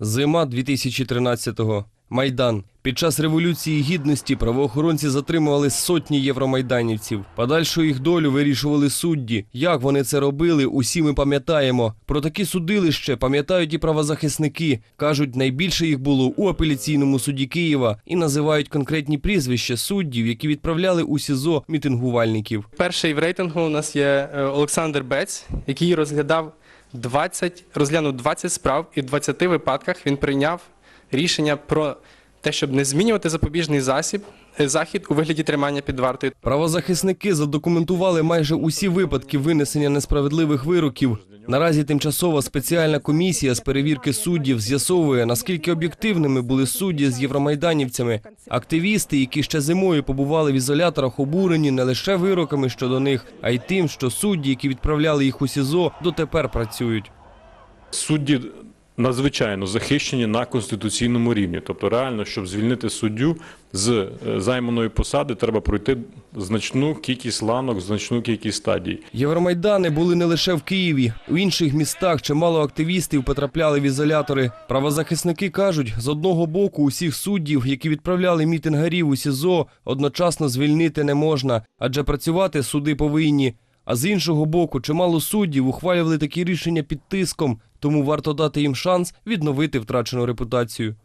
Зима 2013-го. Майдан. Під час революції гідності правоохоронці затримували сотні євромайданівців. Подальшу їх долю вирішували судді. Як вони це робили, усі ми пам'ятаємо. Про такі судилище пам'ятають і правозахисники. кажуть, найбільше їх було у апеляційному суді Києва і називають конкретні прізвища суддів, які відправляли у СІЗО мітингувальників. Перший в рейтингу у нас є е, Олександр Бець, який розглядав 20, розглянув 20 справ, і в 20 випадках він прийняв рішення про те, щоб не змінювати запобіжний засіб, е, захід у вигляді тримання під вартою. Правозахисники задокументували майже усі випадки винесення несправедливих вироків. Наразі тимчасова спеціальна комісія з перевірки суддів з'ясовує, наскільки об'єктивними були судді з євромайданівцями. Активісти, які ще зимою побували в ізоляторах, обурені не лише вироками щодо них, а й тим, що судді, які відправляли їх у СІЗО, дотепер працюють. Судді надзвичайно захищені на конституційному рівні. Тобто, реально, щоб звільнити суддю з е, займаної посади, треба пройти значну кількість ланок, значну кількість стадій. Євромайдани були не лише в Києві. У інших містах чимало активістів потрапляли в ізолятори. Правозахисники кажуть, з одного боку усіх суддів, які відправляли мітингарів у СІЗО, одночасно звільнити не можна, адже працювати суди повинні. А з іншого боку, чимало суддів ухвалювали такі рішення під тиском, тому варто дати їм шанс відновити втрачену репутацію.